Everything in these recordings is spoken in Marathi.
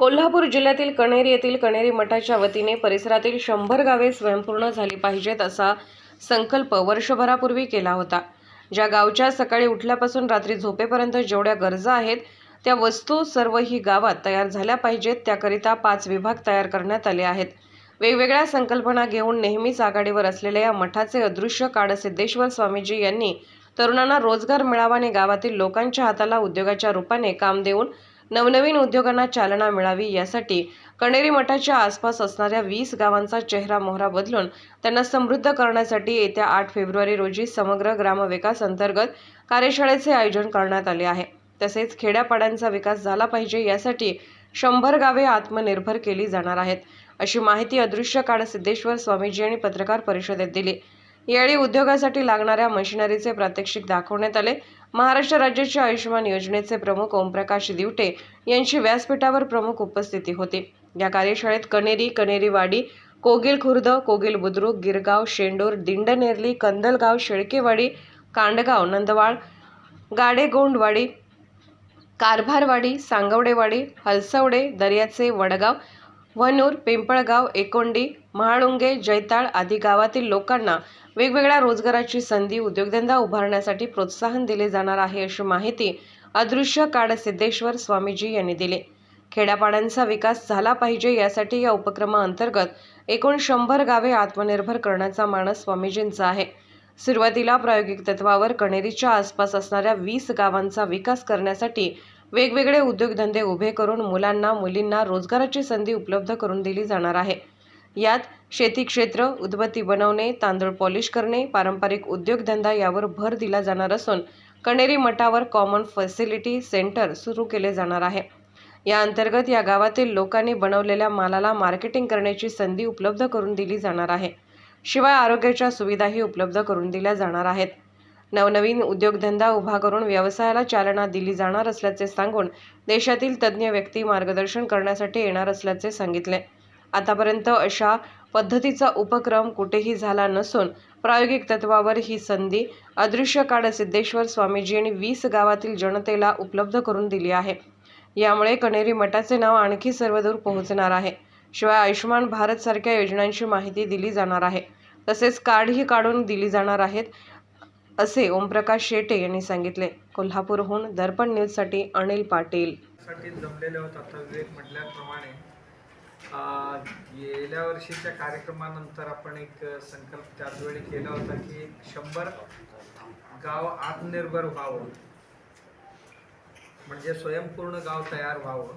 कोल्हापूर जिल्ह्यातील कणेरी येथील कणेरी मठाच्या वतीने परिसरातील शंभर गावे स्वयंपूर्ण झाली पाहिजेत असा संकल्प वर्षभरापूर्वी केला होता. ज्या गावच्या सकाळी उठल्यापासून रात्री झोपेपर्यंत जेवढ्या गरजा आहेत त्या वस्तू सर्व ही गावात तयार झाल्या पाहिजेत त्याकरिता पाच विभाग तयार करण्यात आले आहेत. वेगवेगळ्या संकल्पना घेऊन नेहमीच आघाडीवर असलेल्या या मठाचे अदृश्य काडसिद्धेश्वर स्वामीजी यांनी तरुणांना रोजगार मिळावा आणि गावातील लोकांच्या हाताला उद्योगाच्या रूपाने काम देऊन नवनवीन उद्योगांना चालना मिळावी यासाठी कणेरी मठाच्या आसपास असणाऱ्या वीस गावांचा चेहरा मोहरा बदलून त्यांना समृद्ध करण्यासाठी येत्या आठ फेब्रुवारी रोजी समग्र ग्रामविकास अंतर्गत कार्यशाळेचे आयोजन करण्यात आले आहे. तसेच खेड्यापाड्यांचा विकास झाला पाहिजे यासाठी शंभर गावे आत्मनिर्भर केली जाणार आहेत अशी माहिती अदृश्य काळ सिद्धेश्वर स्वामीजी यांनी पत्रकार परिषदेत दिली. यावेळी उद्योगासाठी लागणाऱ्या मशिनरीचे प्रात्यक्षिक दाखवण्यात आले. महाराष्ट्र राज्याच्या आयुष्यमान योजनेचे प्रमुख ओमप्रकाश दिवटे यांची व्यासपीठावर प्रमुख उपस्थिती होती. या कार्यशाळेत कनेरी कनेरीवाडी कोगिल खुर्द कोगिल बुद्रुक गिरगाव शेंडूर दिंडनेरली कंदलगाव शेळकेवाडी कांडगाव नंदवाळ गाडेगोंडवाडी कारभारवाडी सांगवडेवाडी हलसवडे दर्याचे वडगाव वनूर पिंपळगाव एकोंडी महाळुंगे जैताळ आदी गावातील लोकांना वेगवेगळ्या रोजगाराची संधी उद्योगधंदा उभारण्यासाठी प्रोत्साहन दिले जाणार आहे अशी माहिती अदृश्य काड सिद्धेश्वर स्वामीजी यांनी दिली. खेड्यापाड्यांचा विकास झाला पाहिजे यासाठी या उपक्रमाअंतर्गत एकूण शंभर गावे आत्मनिर्भर करण्याचा मानस स्वामीजींचा आहे. सुरुवातीला प्रायोगिक तत्वावर कणेरीच्या आसपास असणाऱ्या वीस गावांचा विकास करण्यासाठी वेगवेगळे उद्योगधंदे उभे करून मुलांना मुलींना रोजगाराची संधी उपलब्ध करून दिली जाणार आहे. यात शेती क्षेत्र उदबत्ती बनवणे तांदूळ पॉलिश करणे पारंपरिक उद्योगधंदा यावर भर दिला जाणार असून कणेरी मठावर कॉमन फॅसिलिटी सेंटर सुरू केले जाणार आहे. या अंतर्गत या गावातील लोकांनी बनवलेल्या मालाला मार्केटिंग करण्याची संधी उपलब्ध करून दिली जाणार आहे. शिवाय आरोग्याच्या सुविधाही उपलब्ध करून दिल्या जाणार आहेत. नवनवीन उद्योगधंदा उभा करून व्यवसायाला चालना दिली जाणार असल्याचे सांगून देशातील तज्ज्ञ व्यक्ती मार्गदर्शन करण्यासाठी येणार असल्याचे सांगितले. आतापर्यंत अशा पद्धतीचा उपक्रम कुठेही झाला नसून प्रायोगिक तत्वावर ही संधी अदृश्य काळ सिद्धेश्वर स्वामीजी यांनी वीस गावातील जनतेला उपलब्ध करून दिली आहे. यामुळे कणेरी मठाचे नाव आणखी सर्वदूर पोहोचणार आहे. शिवाय आयुष्यमान भारतसारख्या योजनांची माहिती दिली जाणार आहे. तसेच कार्डही काढून दिली जाणार आहेत. असे ओमप्रकाश शेटे यांनी सांगितले. कोल्हापूरहून दर्पण न्यूजसाठी अनिल पाटील. जमलेले होत आता विवेक म्हटल्याप्रमाणे. गेल्या वर्षीच्या कार्यक्रमानंतर आपण एक संकल्प त्याच वेळी केला होता की शंभर गाव आत्मनिर्भर व्हावं. म्हणजे स्वयंपूर्ण गाव तयार व्हावं.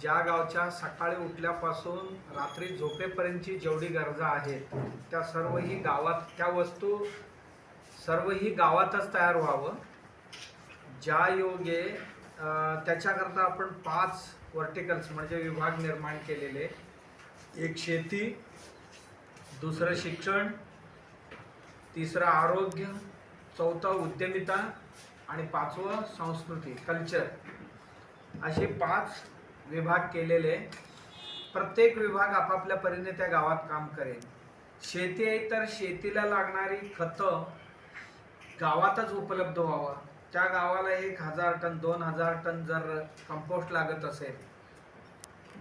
ज्या गावच्या सकाळी उठल्यापासून रात्री झोपेपर्यंतची जेवढी गरजा आहेत त्या सर्वही गावात त्या वस्तू सर्व ही गावातच तयार व्हावं. ज्या योगे त्याच्याकरता आपण पाच वर्टिकल्स म्हणजे विभाग निर्माण केलेले. एक शेती दुसरं शिक्षण तिसरं आरोग्य चौथं उद्यमिता आणि पाचवं संस्कृती कल्चर असे पाच विभाग केलेले. प्रत्येक विभाग आपापल्या परीने त्या गावात काम करेल. शेती आहे तर शेतीला लागणारी खतं गावातच उपलब्ध व्हावं. त्या गावाला एक हजार टन दोन हजार टन जर कंपोस्ट लागत असेल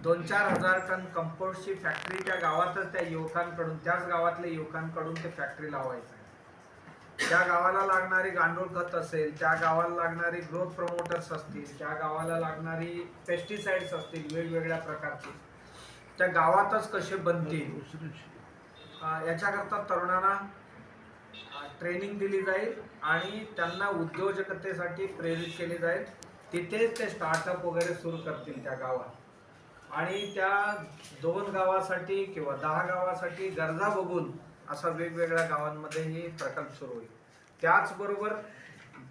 दोन चार हजार टन कंपोस्टची फॅक्टरी त्या गावातच त्या युवकांकडून त्याच गावातल्या युवकांकडून ते फॅक्टरी लावायचं आहे. त्या गावाला लागणारी गांडूळ खत असेल त्या गावाला लागणारी ग्रोथ प्रमोटर्स असतील त्या गावाला लागणारी पेस्टिसाइड्स असतील वेगवेगळ्या प्रकारची त्या गावातच कसे बनतील? याच्याकरता तरुणांना ट्रेनिंग दिली जाईल आणि त्यांना उद्योजकतेसाठी प्रेरित केले जाईल. तिथेच ते स्टार्टअप वगैरे सुरू करतील त्या गावात. आणि त्या दोन गावासाठी किंवा दहा गावासाठी गरजा बघून असा वेगवेगळ्या गावांमध्ये हे प्रकल्प सुरू होईल. त्याचबरोबर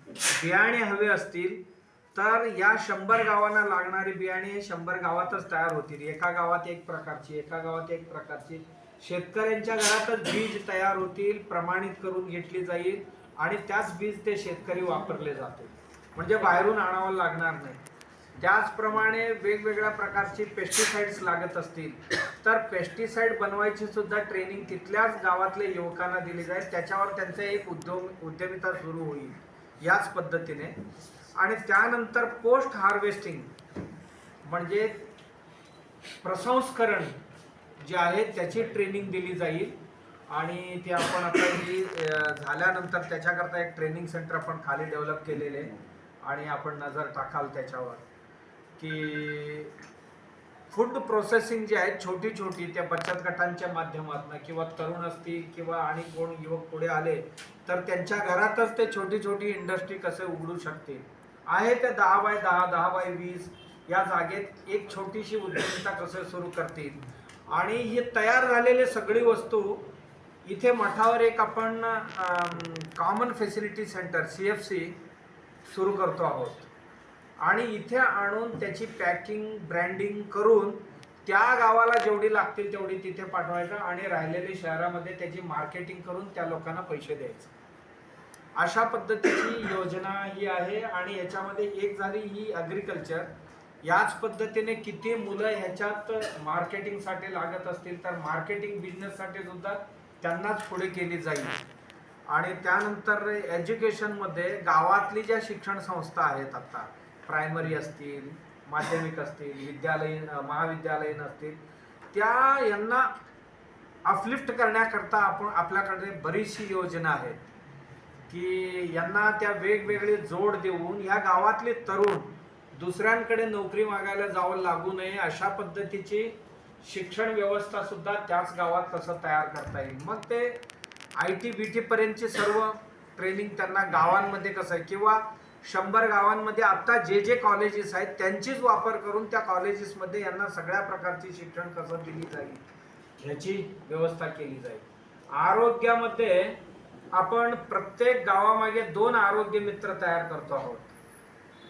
बियाणे हवे असतील तर या शंभर गावांना लागणारी बियाणे शंभर गावातच तयार होतील. एका गावात एक प्रकारची एका गावात एक प्रकारची. शेतकऱ्यांच्या घरातच बीज तयार होतील प्रमाणित करून घेतली जाईल आणि त्याच बीज ते शेतकरी वापरले जातील. म्हणजे बाहेरून आणावं लागणार नाही. त्याचप्रमाणे वेगवेगळ्या प्रकारची पेस्टिसाइड्स लागत असतील. तर पेस्टिसाइड बनवायची सुद्धा ट्रेनिंग तिथल्याच गावातल्या युवकांना दिली जाईल. त्याच्यावर त्यांचं एक उद्योग उद्यमिता सुरू होईल. याच पद्धतीने. आणि त्यानंतर पोस्ट हार्वेस्टिंग म्हणजे प्रसंस्करण जे आहे त्याची ट्रेनिंग दिली जाईल. आणि ते आपण आता ही झाल्यानंतर त्याच्याकरता एक ट्रेनिंग सेंटर आपण खाली डेव्हलप केलेले आहे. आणि आपण नजर टाकाल त्याच्यावर. की फूड प्रोसेसिंग जी आहे छोटी छोटी त्या बचत गटांच्या माध्यमातून किंवा तरुण असतील किंवा आणि कोण युवक पुढे आले तर त्यांच्या घरातच ते छोटी छोटी इंडस्ट्री कसे उघडू शकतील? आहे ते दहा बाय दहा दहा बाय वीस या जागेत एक छोटीशी उद्योजकता कसे सुरू करतील? आणि ही तयार झालेली सगळी वस्तू इथे मठावर एक आपण common facility centre C F C सुरू करतो आहोत. आणि इथे आणून त्याची पॅकिंग ब्रँडिंग करून त्या गावाला जेवढी लागतील तेवढी तिथे पाठवायचं आणि राहिलेली शहरामध्ये त्याची मार्केटिंग करून त्या लोकांना पैसे द्यायचे. अशा पद्धतीची योजना ही आहे आणि याच्यामध्ये एक झाली ही ॲग्रिकल्चर याच पद्धतीने किती मुलं ह्याच्यात मार्केटिंगसाठी लागत असतील तर मार्केटिंग बिझनेससाठी सुद्धा त्यांनाच पुढे केली जाईल. आणि त्यानंतर एज्युकेशनमध्ये गावातली ज्या शिक्षण संस्था आहेत आता प्रायमरी असतील माध्यमिक असतील विद्यालयीन महाविद्यालयीन असतील त्या यांना अपलिफ्ट करण्याकरता आपण आपल्याकडे बरीचशी योजना आहेत. की यांना त्या वेगवेगळे जोड देऊन या गावातले तरुण दुसऱ्यांकडे नोकरी मागायला जावं लागू नये अशा पद्धतीची शिक्षण व्यवस्था सुद्धा त्याच गावात कसं तयार करता येईल. मग ते आय टी बी टीपर्यंतची सर्व ट्रेनिंग त्यांना गावांमध्ये कसं आहे? किंवा शंभर गावांमध्ये आत्ता जे जे कॉलेजेस आहेत त्यांचीच वापर करून त्या कॉलेजेसमध्ये यांना सगळ्या प्रकारची शिक्षण कसं दिली जाईल ह्याची व्यवस्था केली जाईल. आरोग्यामध्ये आपण प्रत्येक गावामागे दोन आरोग्य मित्र तयार करतो आहोत.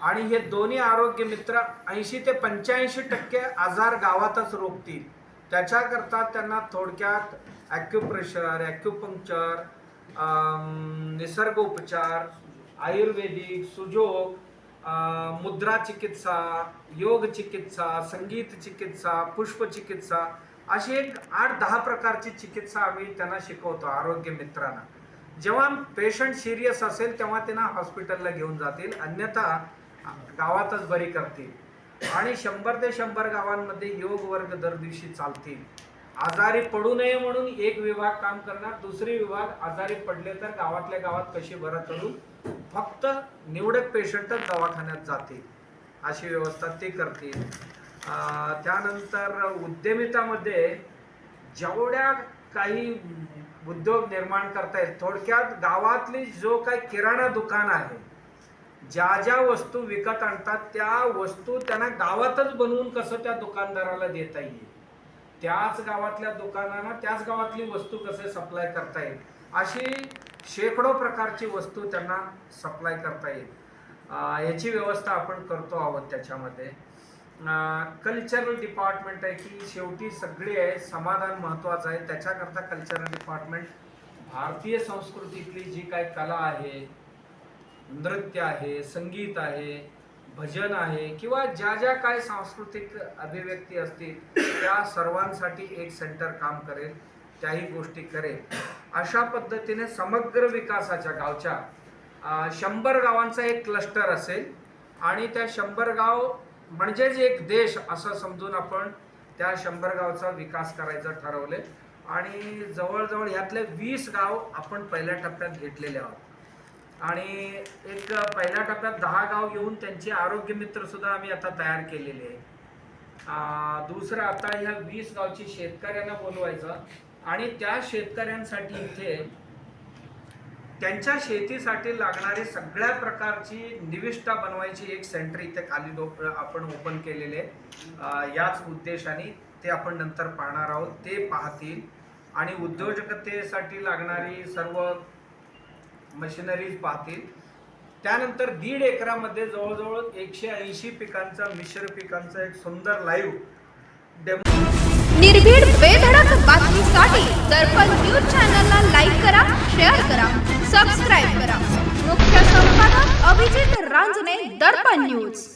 आणि हे दोन्ही आरोग्य मित्र ऐंशी ते पंच्याऐंशी टक्के आजार गावातच रोखतील. त्याच्याकरता त्यांना थोडक्यात ॲक्युप्रेशर ॲक्युपंक्चर निसर्ग उपचार आयुर्वेदिक सुजोग मुद्रा चिकित्सा योग चिकित्सा संगीत चिकित्सा पुष्प चिकित्सा अशी एक आठ दहा प्रकारची चिकित्सा आम्ही त्यांना शिकवतो आरोग्य मित्रांना. जेव्हा पेशंट सिरियस असेल तेव्हा त्यांना हॉस्पिटलला घेऊन जातील. अन्यथा गावातच बरी करतील. आणि शंभर ते शंभर गावांमध्ये योग वर्ग दर दिवशी चालतील. आजारी पडू नये म्हणून एक विभाग काम करणार दुसरी विभाग आजारी पडले तर गावातल्या गावात कशी बरं करून फक्त निवडक पेशंटच दवाखान्यात जातील. अशी व्यवस्था ते करतील. त्यानंतर उद्यमितामध्ये जेवढ्या काही उद्योग निर्माण करता येईल थोडक्यात गावातली जो काही किराणा दुकान आहे ज्या ज्या वस्तू विकत आणतात त्या वस्तू त्यांना गावातच बनवून कसं त्या दुकानदाराला देता येईल? त्याच गावातल्या दुकानांना त्याच गावातली वस्तू कसे सप्लाय करता येईल? अशी शेकडो प्रकारची वस्तू त्यांना सप्लाय करता येईल. याची व्यवस्था आपण करतो आहोत त्याच्यामध्ये. कल्चरल डिपार्टमेंट आहे की शेवटी सगळी आहे समाधान महत्त्वाचं आहे. त्याच्याकरता कल्चरल डिपार्टमेंट भारतीय संस्कृतीतली जी काही कला आहे नृत्य आहे संगीत आहे भजन आहे किंवा ज्या ज्या काय सांस्कृतिक अभिव्यक्ती असतील त्या सर्वांसाठी एक सेंटर काम करेल त्याही गोष्टी करेल. अशा पद्धतीने समग्र विकासाच्या गावच्या शंभर गावांचा एक क्लस्टर असेल आणि त्या शंभर गाव म्हणजेच एक देश असं समजून आपण त्या शंभर गावचा विकास करायचा ठरवले आणि जवळजवळ ह्यातले वीस गाव आपण पहिल्या टप्प्यात घेतलेले आहोत. आणि एक पहिल्या टप्प्यात दहा गाव येऊन त्यांचे आरोग्य मित्र सुद्धा आम्ही आता तयार केलेले आहे. दुसरं आता ह्या वीस गावची शेतकऱ्यांना बोलवायचं. आणि त्या शेतकऱ्यांसाठी इथे त्यांच्या शेतीसाठी लागणारी सगळ्या प्रकारची निविष्ठा बनवायची एक सेंटर इथे खाली डो- आपण ओपन केलेले याच उद्देशाने ते आपण नंतर पाहणार आहोत. ते पाहतील. आणि उद्योजकतेसाठी लागणारी सर्व मशिनरीज पाहतील. त्यानंतर दीड एकरामध्ये जवळजवळ एकशे ऐंशी पिकांचा मिश्र पिकांचा एक सुंदर लाईव्ह डेमो निर्भीड बेधडक बातमीसाठी दर्पण न्यूज चॅनलला लाईक करा शेअर करा सबस्क्राईब करा. मुख्य संपादक अभिजित रांजणे दर्पण न्यूज.